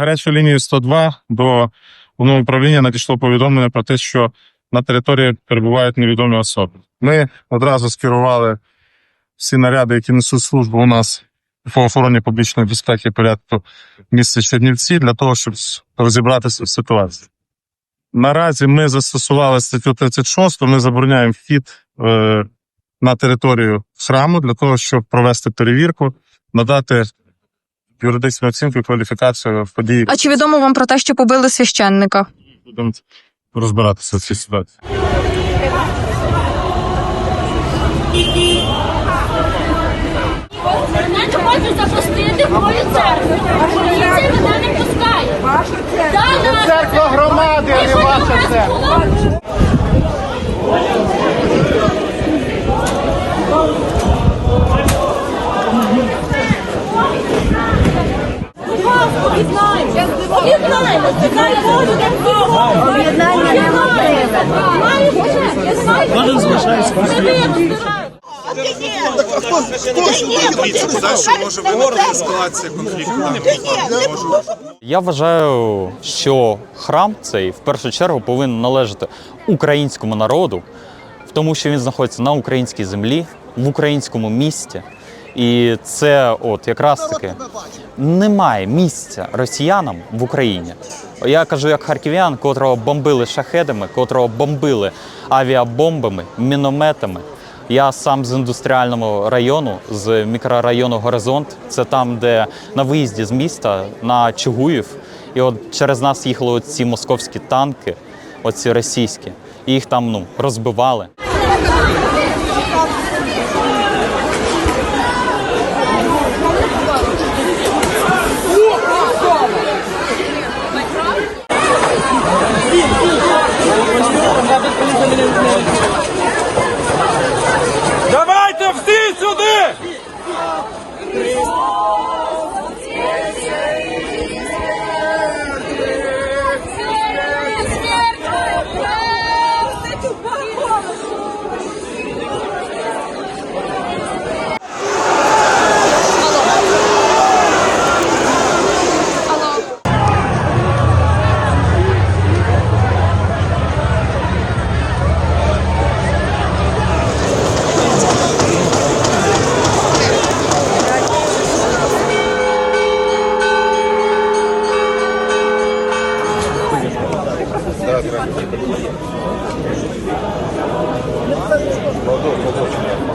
гарячу лінію 102 до головного управління надійшло повідомлення про те, що на території перебувають невідомі особи. Ми одразу скерували всі наряди, які несуть службу у нас по охороні публічної безпеки і порядку в місті Чернівці, для того, щоб розібратися в ситуації. Наразі ми застосували статтю 36, ми забороняємо вхід е, на територію храму для того, щоб провести перевірку, надати юридичну оцінку і кваліфікацію в події. А чи відомо вам про те, що побили священника? Будемо розбиратися в цій ситуації. Мене не хочуть запустити в мою церкву. Поліція мене не пускає. Ваша Церква громади, а не ваша церква. Кожен ескалація конфлікту. Я вважаю, що храм цей в першу чергу повинен належати українському народу, тому, що він знаходиться на українській землі, в українському місті. І це, от якраз таки, немає місця росіянам в Україні. Я кажу як харків'ян, котрого бомбили шахедами, котрого бомбили авіабомбами, мінометами. Я сам з індустріального району, з мікрорайону Горизонт. Це там, де на виїзді з міста на Чугуїв. І от через нас їхали ці московські танки, оці російські, і їх там ну розбивали. да, да. Молодой, молодой.